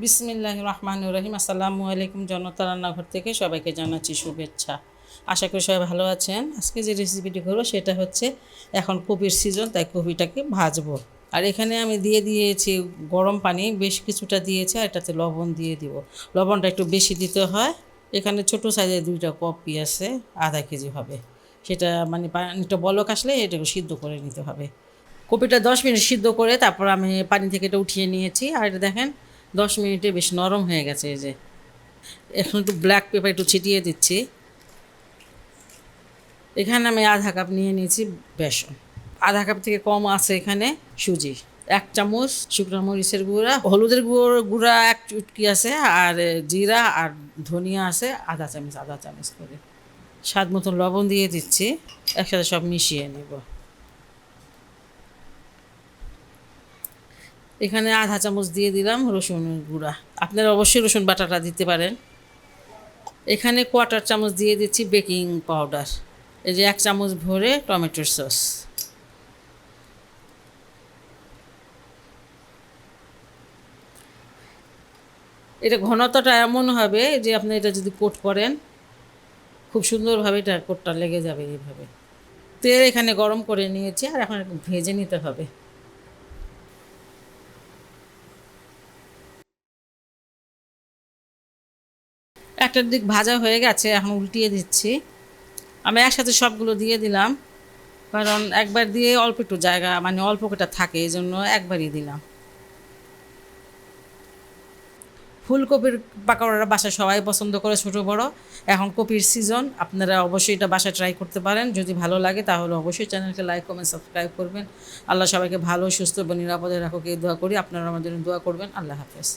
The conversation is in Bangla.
বিসমিল্লাহ রহমান রহিম আসসালামু আলাইকুম জনতা রান্নাঘর থেকে সবাইকে জানাচ্ছি শুভেচ্ছা। আশা করি সবাই ভালো আছেন। আজকে যে রেসিপিটি করব সেটা হচ্ছে এখন কপির সিজন তাই কপিটাকে ভাজবো। আর এখানে আমি দিয়ে দিয়েছি গরম পানি, বেশ কিছুটা দিয়েছি, আর এটাতে লবণ দিয়ে দিব। লবণটা একটু বেশি দিতে হয়। এখানে ছোট সাইজের দুইটা কপি আছে, আধা কেজি হবে। সেটা মানে পানিটা বলক আসলে এটাকে সিদ্ধ করে নিতে হবে। কপিটা দশ মিনিট সিদ্ধ করে তারপর আমি পানি থেকে এটা উঠিয়ে নিয়েছি। আর এটা দেখেন দশ মিনিটে বেশ নরম হয়ে গেছে এই যে। এখন একটু ব্ল্যাক পেপার একটু ছিটিয়ে দিচ্ছি। এখানে আমি আধা কাপ নিয়ে নিয়েছি বেসন। আধা কাপ থেকে কম আছে এখানে সুজি। এক চামচ শুকনো মরিচের গুঁড়া, হলুদের গুঁড়ো, গুঁড়া এক চুটকি আছে, আর জিরা আর ধনিয়া আছে, আধা চামচ আধা চামচ করে। স্বাদ মতন লবণ দিয়ে দিচ্ছি। একসাথে সব মিশিয়ে নেব। এখানে আধা চামচ দিয়ে দিলাম রসুন গুঁড়া। আপনারা অবশ্যই রসুন বাটাটা দিতে পারেন। এখানে কোয়ার্টার চামচ দিয়ে দিচ্ছি বেকিং পাউডার এই যে এক চামচ ভরে টমেটোর সস এটা ঘনত্বটা এমন হবে যে আপনি এটা যদি কোট করেন, খুব সুন্দরভাবে এটা কোটটা লেগে যাবে এইভাবে। তেল এখানে গরম করে নিয়েছি আর এখন ভেজে নিতে হবে। একটার দিক ভাজা হয়ে গেছে, এখন উল্টিয়ে দিচ্ছি। আমি একসাথে সবগুলো দিয়ে দিলাম, কারণ একবার দিয়ে অল্প একটু জায়গা মানে অল্প কটা থাকে এই জন্য একবারই দিলাম। ফুলকপির পাকোড়াটা বাসা সবাই পছন্দ করে, ছোট বড়। এখন কপির সিজন আপনারা অবশ্যই এটা বাসায় ট্রাই করতে পারেন। যদি ভালো লাগে, তাহলে অবশ্যই চ্যানেলকে লাইক কমেন্ট সাবস্ক্রাইব করবেন। আল্লাহ সবাইকে ভালো, সুস্থ এবং নিরাপদে রাখুক, এই দোয়া করি। আপনারা আমাদের দোয়া করবেন। আল্লাহ হাফেজ।